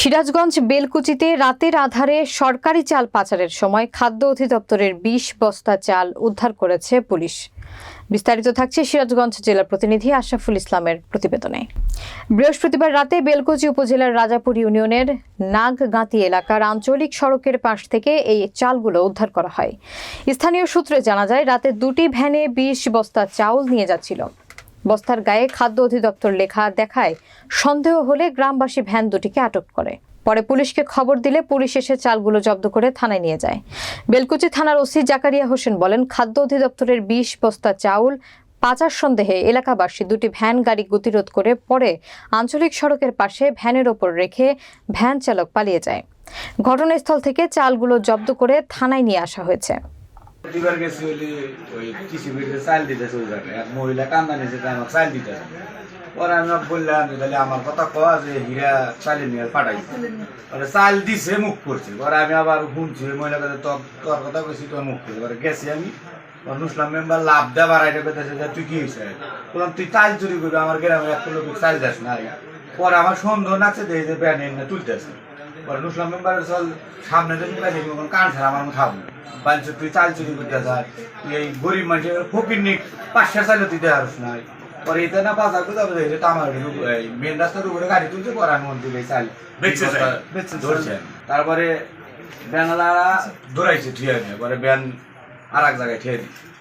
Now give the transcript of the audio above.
সিরাজগঞ্জ বেলকুচিতে রাতের আধারে সরকারি চাল পাচারের সময় খাদ্য অধিদপ্তরের বিশ বস্তা চাল উদ্ধার করেছে পুলিশ। বিস্তারিত থাকছে সিরাজগঞ্জ জেলা প্রতিনিধি আশরাফুল ইসলামের প্রতিবেদনে। বৃহস্পতিবার রাতে বেলকুচি উপজেলার রাজাপুর ইউনিয়নের নাগগাঁতি এলাকার আঞ্চলিক সড়কের পাশ থেকে এই চালগুলো উদ্ধার করা হয়। স্থানীয় সূত্রে জানা যায়, রাতে দুটি ভ্যানে বিশ বস্তা চাউল নিয়ে যাচ্ছিল। বস্তার গায়ে খাদ্য অধিদপ্তর লেখা দেখায়, সন্দেহ হলে গ্রামবাসী ভ্যান দুটিকে আটক করে। পরে পুলিশকে খবর দিলে পুলিশ এসে চালগুলো জব্দ করে থানায় নিয়ে যায়। বেলকুচি থানার ওসি জাকারিয়া হোসেন বলেন, খাদ্য অধিদপ্তরের বিশ বস্তা চাউল, পাচার সন্দেহে এলাকাবাসী দুটি ভ্যান গাড়ি গতিরোধ করে পরে আঞ্চলিক সড়কের পাশে ভ্যানের ওপর রেখে ভ্যান চালক পালিয়ে যায়। ঘটনাস্থল থেকে চালগুলো জব্দ করে থানায় নিয়ে আসা হয়েছে। এবার গেছি হইলে ওই কৃষি বিড়িতে চাল দিতেছে ওই এক মহিলা কান্দা নিয়েছে আমার চাল দিতে পরে আমি বললাম, যে তাহলে আমার কথা কয়া যে হীরা চালে নিয়ে পাঠাইছে পরে চাল দিছে, মুখ করছে। পরে আমি আবার শুনছি, ওই মহিলা কাছে তোর কথা কইছি, তোর মুখ করছে। পরে গেছি আমি। নুসলাম মেম্বার লাভ দেওয়া বাড়াইতে পেতেছে যে তুই কি হয়েছে বললাম, তুই চাল চুরি করবি, আমার গ্রামে একটা লোক চাল যাস না পরে আমার সন্দেহ নাচে দেখে যে ব্যান এনে তুলতেছে। পরে নুসলাম মেম্বারের চল সামনে তো মুখে দেখি কান ছাড়া আমার খাব বাঞ্চ তুই চাল চুরি করতে যায়। এই গরিব মানুষের ফকির নিক পাঁচটা চাইলে তুই দেওয়ার নাই। পরে এটা না বাজার করে যাবে দেখে আমার মেন রাস্তার উপরে গাড়ি তুলছে পরে আমি চাল বেচছে ধরছে। তারপরে ব্যানালারা দৌড়াইছে ঠিয়া পরে ব্যান আর এক জায়গায় ঠিয়ে দিচ্ছে